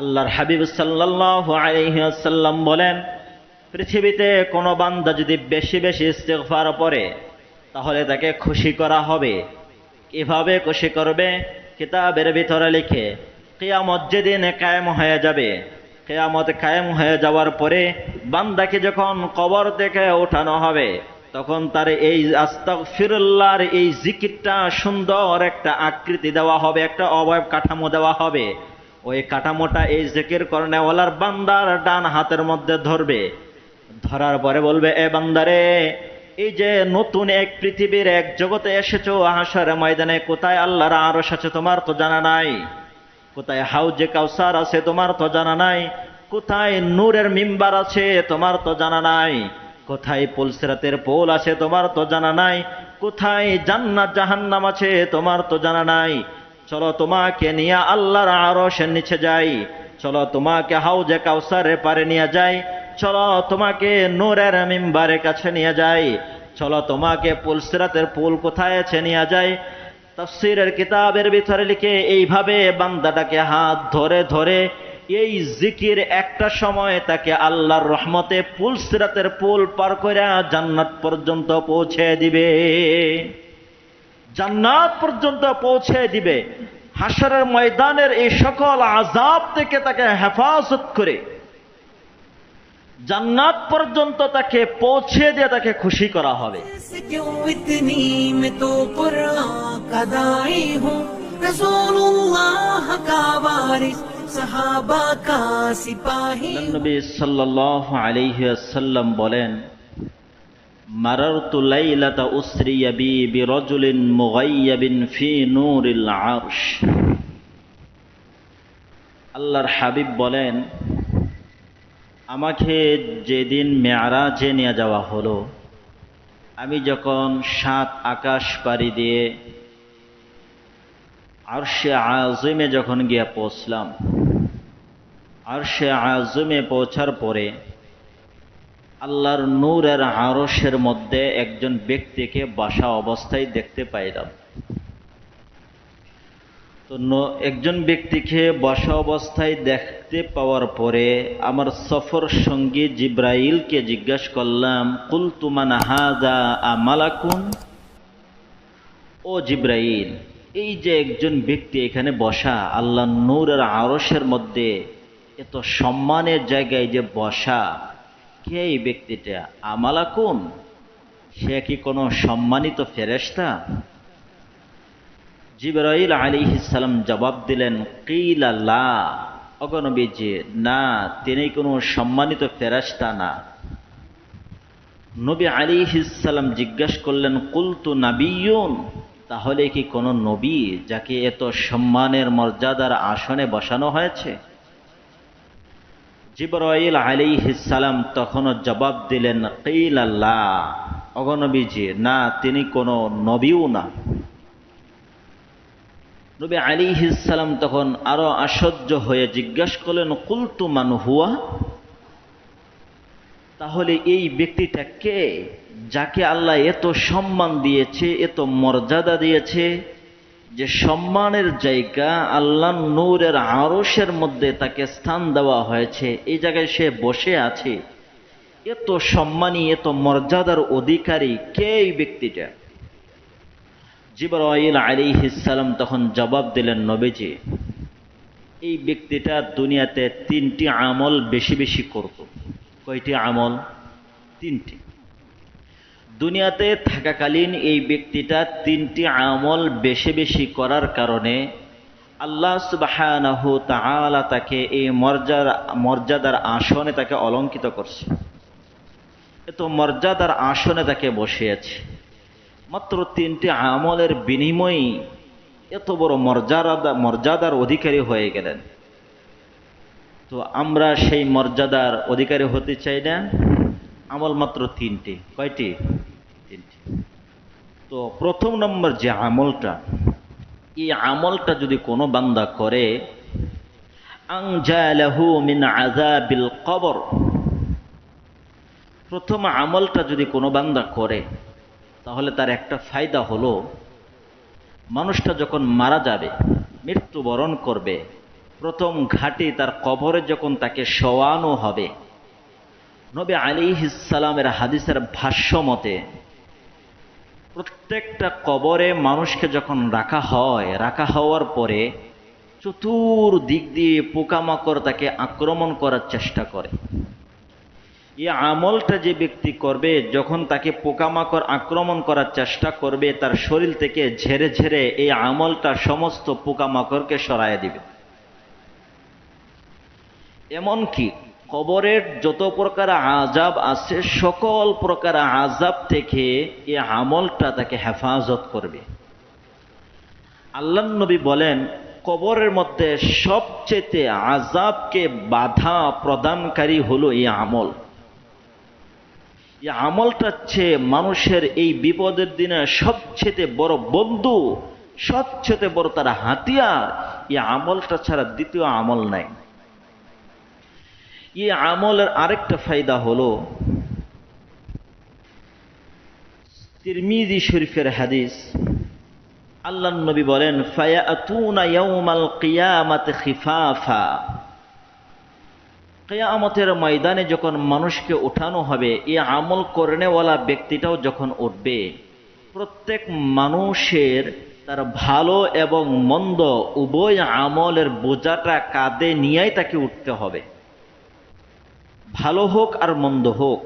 আল্লাহর হাবিব সাল্লাল্লাহু আলাইহি বলেন, পৃথিবীতে কোনো বান্দা যদি বেশি বেশি ইস্তেগফার পরে তাহলে তাকে খুশি করা হবে। কীভাবে খুশি করবে? কিতাবের ভিতরে লিখে, কিয়ামত যেদিন কায়েম হয়ে যাবে, কেয়ামত কায়েম হয়ে যাওয়ার পরে বান্দাকে যখন কবর থেকে ওঠানো হবে, তখন তার এই আস্তাগফিরুল্লাহর এই জিকিরটা সুন্দর একটা আকৃতি দেওয়া হবে, একটা অবয়ব কাঠামো দেওয়া হবে। ওই কাটামোটা এই জিকির করনেওয়ালার বান্দার ডান হাতের মধ্যে ধরবে। ধরার পরে বলবে, এ বান্দারে, এই যে নতুন এক পৃথিবীর এক জগতে এসেছ হাসার ময়দানে কোথায় আল্লাহর আরশ আছে তোমার তো জানা নাই? কোথায় হাউজে কাউসার আছে তোমার তো জানা নাই? কোথায় নূরের মিম্বার আছে তোমার তো জানা নাই? কোথায় পুলসিরাতের পোল আছে তোমার তো জানা নাই? কোথায় জান্নাত জাহান্নাম আছে তোমার তো জানা নাই? চলো তোমাকে নিয়ে আল্লাহর আরশের নিচে যাই। চলো তোমাকে হাউজে কাউসারের পারে নিয়ে যাই। চলো তোমাকে নূরের মিম্বারের কাছে নিয়ে যাই। চলো তোমাকে পুলসিরাতের পুল কোথায় আছে নিয়ে যাই। তফসিরের কিতাবের ভিতরে লিখে এইভাবে বান্দাটাকে হাত ধরে ধরে এই জিকির একটা সময় তাকে আল্লাহর রহমতে পুল সিরাতের পুল পার করে জান্নাত পর্যন্ত পৌঁছে দিবে। জান্নাত পর্যন্ত পৌঁছে দিবে। হাসারের ময়দানের এই সকল আজাব থেকে তাকে হেফাজত করে। জান্নাত পর্যন্ত তাকে পৌঁছে দিয়ে তাকে খুশি করা হবে। নবী সাল্লাল্লাহু আলাইহি ওয়াসাল্লাম বলেন নূরিল আরশ। আল্লাহর হাবিব বলেন, আমাকে যেদিন মেয়ারাজে নিয়ে যাওয়া হলো, আমি যখন সাত আকাশ পাড়ি দিয়ে আরশে আজমে যখন গিয়ে পৌঁছলাম, আরশে আজমে পৌঁছার পরে আল্লাহর নূরের আরশের মধ্যে একজন ব্যক্তিকে বাসা অবস্থায় দেখতে পাইলাম। তো একজন ব্যক্তিকে বসা অবস্থায় দেখতে পাওয়ার পরে আমার সফর সঙ্গী জিব্রাইলকে জিজ্ঞাসা করলাম কুল তুমান হাদা আমালাকুন ও জিব্রাইল, এই যে একজন ব্যক্তি এখানে বসা আল্লাহ নূরের আরশের মধ্যে এত সম্মানের জায়গায় যে বসা কে এই ব্যক্তিটা? আমালা কোন সে কি কোনো সম্মানিত ফেরেশতা? জিবরাইল আলিহিসাল্লাম জবাব দিলেন, কিল অগনবীজি না, তিনি কোনো সম্মানিত ফেরাস্তা না। নবী আলিহিসাল্লাম জিজ্ঞাসা করলেন, কুলতু নাবিয়ুন তাহলে কি কোনো নবী যাকে এত সম্মানের মর্যাদার আসনে বসানো হয়েছে? জিবরাইল আলিহিসাল্লাম তখনও জবাব দিলেন, কিল আল্লাহ। অগনবীজি না, তিনি কোনো নবীও না। নবী আলী সালাম তখন আরও আশ্চর্য হয়ে জিজ্ঞাসা করলেন, কুলতু মান হুয়া? তাহলে এই ব্যক্তিটা কে? যাকে আল্লাহ এত সম্মান দিয়েছে, এত মর্যাদা দিয়েছে? যে সম্মানের জায়গা আল্লাহ নূরের আরশের মধ্যে তাকে স্থান দেওয়া হয়েছে, এই জায়গায় সে বসে আছে। এত সম্মানী, এত মর্যাদার অধিকারী কে এই ব্যক্তিটা? জিবরাইল আলিহিসাল্লাম তখন জবাব দিলেন নবীজি, এই ব্যক্তিটা দুনিয়াতে তিনটি আমল বেশি বেশি করত। কয়টি আমল? তিনটি। দুনিয়াতে থাকাকালীন এই ব্যক্তিটা তিনটি আমল বেশি বেশি করার কারণে আল্লাহ তাআলা তাকে এই মর্যাদা, মর্যাদার আসনে তাকে অলঙ্কিত করছে। এত মর্যাদার আসনে তাকে বসিয়েছে। মাত্র তিনটি আমলের বিনিময়ে এত বড় মর্যাদা, মর্যাদার অধিকারী হয়ে গেলেন। তো আমরা সেই মর্যাদার অধিকারী হতে চাই না। আমল মাত্র তিনটি। কয়টি? তো প্রথম নম্বর যে আমলটা, এই আমলটা যদি কোনো বান্দা করে কবর, প্রথম আমলটা যদি কোনো বান্দা করে, তাহলে তার একটা ফায়দা হলো, মানুষটা যখন মারা যাবে, মৃত্যুবরণ করবে, প্রথম ঘাটি তার কবরে যখন তাকে শোয়ানো হবে, নবী আলী ইসালামের হাদিসের ভাষ্য মতে প্রত্যেকটা কবরে মানুষকে যখন রাখা হয়, রাখা হওয়ার পরে চতুর দিক দিয়ে পোকামাকড় তাকে আক্রমণ করার চেষ্টা করে। এই আমলটা যে ব্যক্তি করবে, যখন তাকে পোকামাকড় আক্রমণ করার চেষ্টা করবে, তার শরীর থেকে ঝেড়ে ঝেড়ে এই আমলটা সমস্ত পোকামাকড়কে সরায় দিবে। এমনকি কবরের যত প্রকার আজাব আছে, সকল প্রকার আজাব থেকে এই আমলটা তাকে হেফাজত করবে। আল্লাহ নবী বলেন, কবরের মধ্যে সবচেয়ে আজাবকে বাধা প্রদানকারী হলো এই আমল। এই আমলটা হচ্ছে মানুষের এই বিপদের দিনে সবচেয়ে বড় বন্ধু সবচেয়ে বড় তার হাতিয়ার। এই আমলটা ছাড়া দ্বিতীয় আমল নাই। এই আমলের আরেকটা ফায়দা হলো তিরমিজি শরীফের হাদিস। আল্লাহ নবী বলেন খিফাফা। কেয়ামতের ময়দানে যখন মানুষকে ওঠানো হবে, এই আমল করেনেওয়ালা ব্যক্তিটাও যখন উঠবে, প্রত্যেক মানুষের তার ভালো এবং মন্দ উভয় আমলের বোঝাটা কাঁধে নিয়েই তাকে উঠতে হবে। ভালো হোক আর মন্দ হোক।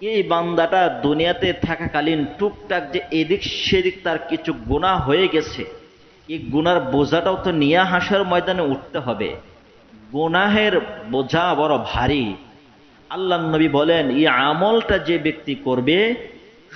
এই বান্দাটা দুনিয়াতে থাকাকালীন টুকটাক যে এদিক সেদিক তার কিছু গুণা হয়ে গেছে। এই গুনার বোঝাটাও তো নিয়া হাসার ময়দানে উঠতে হবে। গুনাহের বোঝা বড় ভারী। আল্লাহ নবী বলেন, এই আমলটা যে ব্যক্তি করবে,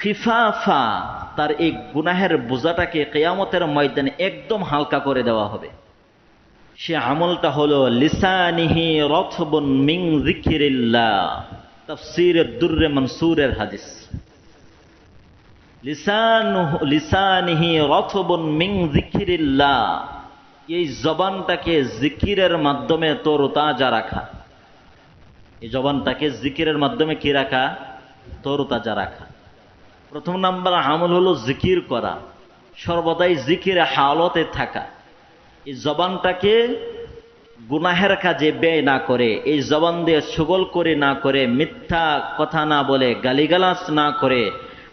খিফাফা তার এই গুনাহের বোঝাটাকে কেয়ামতের ময়দানে একদম হালকা করে দেওয়া হবে। সে আমলটা হলো লিসানিহি রথবন মিং জিকিরিল্লাহ তফসিরের দুর্রে মনসুরের হাদিস। লিসানুহু, লিসানিহি রথবন মিং জিকিরিল্লাহ এই জবানটাকে জিকিরের মাধ্যমে তোর তাজা রাখা। এই জবানটাকে জিকিরের মাধ্যমে কি রাখা? তোর তাজা রাখা। প্রথম নাম্বার আমল হলো জিকির করা। সর্বদাই জিকির হালতে থাকা। এই জবানটাকে গুনাহের কাজে ব্যয় না করে, এই জবান দিয়ে সুগল করে না করে, মিথ্যা কথা না বলে গালিগালাস না করে,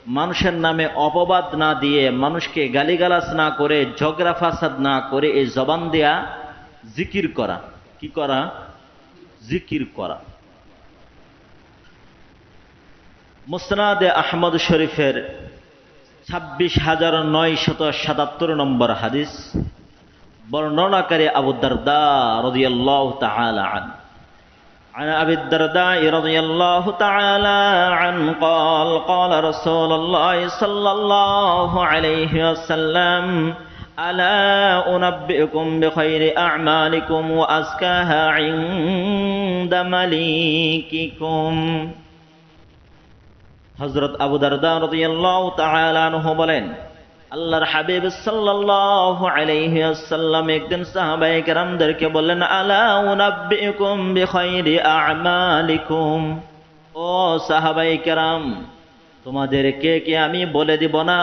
মানুষের নামে অপবাদ না দিয়ে, মানুষকে গালিগালাস না করে, ঝগড়া ফাসাদ না করে এই জবান দেয়া জিকির করা। কি করা? জিকির করা। মুসনাদে আহমদ শরীফের ছাব্বিশ হাজার নয় শত সাতাত্তর নম্বর হাদিস। বর্ণনাকারী আবু দারদা রদিয়াল্লাহ তাআলা আন عن أبي الدرداء رضي الله تعالى عنه قال قال رسول الله صلى الله عليه وسلم ألا أنبئكم بخير أعمالكم وأزكاها عند مليككم হজরত আবু দারদা রদিয়াল্লাহু তাআলা আনহু বলেন আল্লাহর হাবিব সাল্লাল্লাহু আলাইহি ওয়াসাল্লাম একদিন সাহাবায়ে কেরামদেরকে বললেন, আলা উনাব্বিকুম বিখাইরি আ'মালিকুম? ও সাহাবায়ে কেরাম, তোমাদেরকে কি আমি বলে দিব না?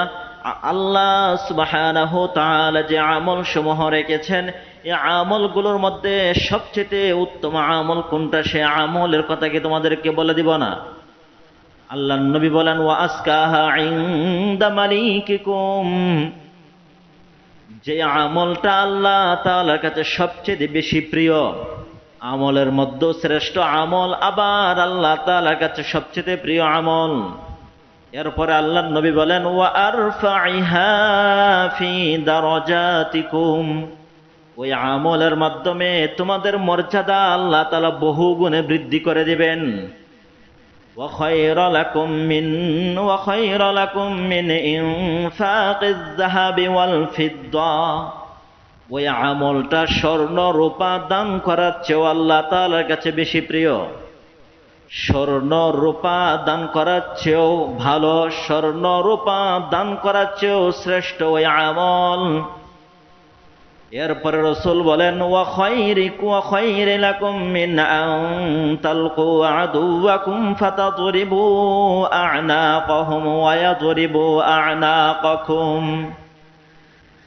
আল্লাহ সুবহানাহু তাআলা যে আমল সমূহ রেখেছেন, এই আমলগুলোর মধ্যে সবচেয়ে উত্তম আমল কোনটা? সে আমলের কথা কি তোমাদেরকে বলে দিব না? আল্লাহ নবী বলেন, ওয়া যে আমলটা আল্লাহ তাআলার কাছে সবচেয়ে বেশি প্রিয়, আমলের মধ্যে শ্রেষ্ঠ আমল আবার আল্লাহ তাআলার কাছে সবচেয়ে প্রিয় আমল। এরপরে আল্লাহ নবী বলেন, ওয়া আরফাইহা ফি দারাজাতিকুম। ওই আমলের মাধ্যমে তোমাদের মর্যাদা আল্লাহ তাআলা বহু গুণে বৃদ্ধি করে দিবেন। وخير لكم من وخير لكم من إنفاق الذهب والفضة ওই আমলটা স্বর্ণ রূপা দান করার চেয়েও আল্লাহ তাআলার কাছে বেশি প্রিয় স্বর্ণ রূপা দান করার চেয়েও ভালো স্বর্ণ রূপা দান করার চেয়েও শ্রেষ্ঠ ওই আমল এরপরে রসুল বলেন, ওয়া ইয়াদরিবু আ'নাকাকুম।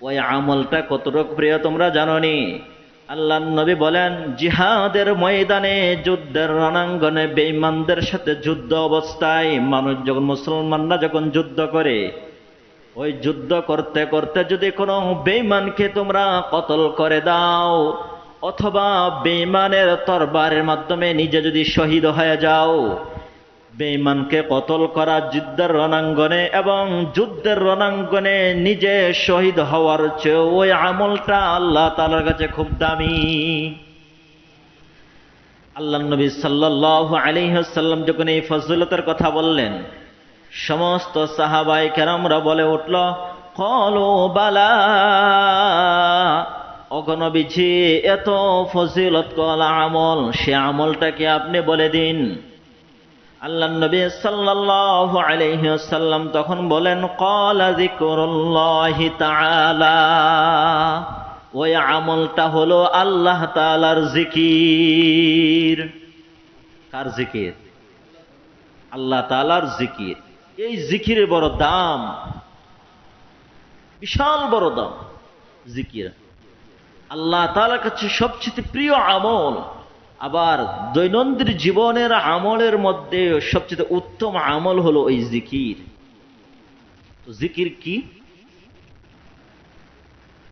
ওই আমলটা কতটুকু প্রিয় তোমরা জানো নি আল্লাহ নবী বলেন, জিহাদের ময়দানে যুদ্ধের রণাঙ্গনে বেঈমানদের সাথে যুদ্ধ অবস্থায় মানুষ যখন মুসলমানরা যখন যুদ্ধ করে ওই যুদ্ধ করতে করতে যদি কোনো বেঈমানকে তোমরা কতল করে দাও, অথবা বেঈমানের তরবারের মাধ্যমে নিজে যদি শহীদ হয়ে যাও, বেঈমানকে কতল করা যুদ্ধের রণাঙ্গনে এবং যুদ্ধের রণাঙ্গনে নিজে শহীদ হওয়ার চেয়ে ওই আমলটা আল্লাহ তালার কাছে খুব দামি। আল্লাহ নবী সাল্লাহ আলিহাসাল্লাম যখন এই ফজলতের কথা বললেন সমস্ত সাহাবাই কেরামরা বলে উঠল, কলো বালা অগণবিঝি এত ফজিলত কলা আমল, সে আমলটাকে আপনি বলে দিন। আল্লাহ নবী সাল্লাল্লাহু আলাইহি ওয়াসাল্লাম তখন বলেন ক্বালা যিকরুল্লাহি তাআলা ওই আমলটা হলো আল্লাহ তাআলার জিকির। কার জিকির? আল্লাহ তাআলার জিকির। এই জিকিরের বড় দাম। বিশাল বড় দাম, জিকির। আল্লাহ তাআলার কাছে সবচেয়ে প্রিয় আমল, আবার দৈনন্দিন জীবনের আমলের মধ্যে সবচেয়ে উত্তম আমল হলো ওই জিকির। তো জিকির কি?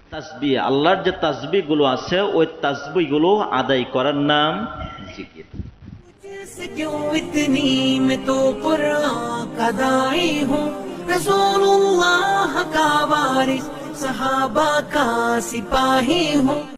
তাসবি, আল্লাহর যে তাসবি গুলো আছে, ওই তাসবি গুলো আদায় করার নাম জিকির। کیوں اتنی میں تو قرآن قدائی ہوں۔ رسول اللہ کا وارث، صحابہ کا سپاہی ہوں۔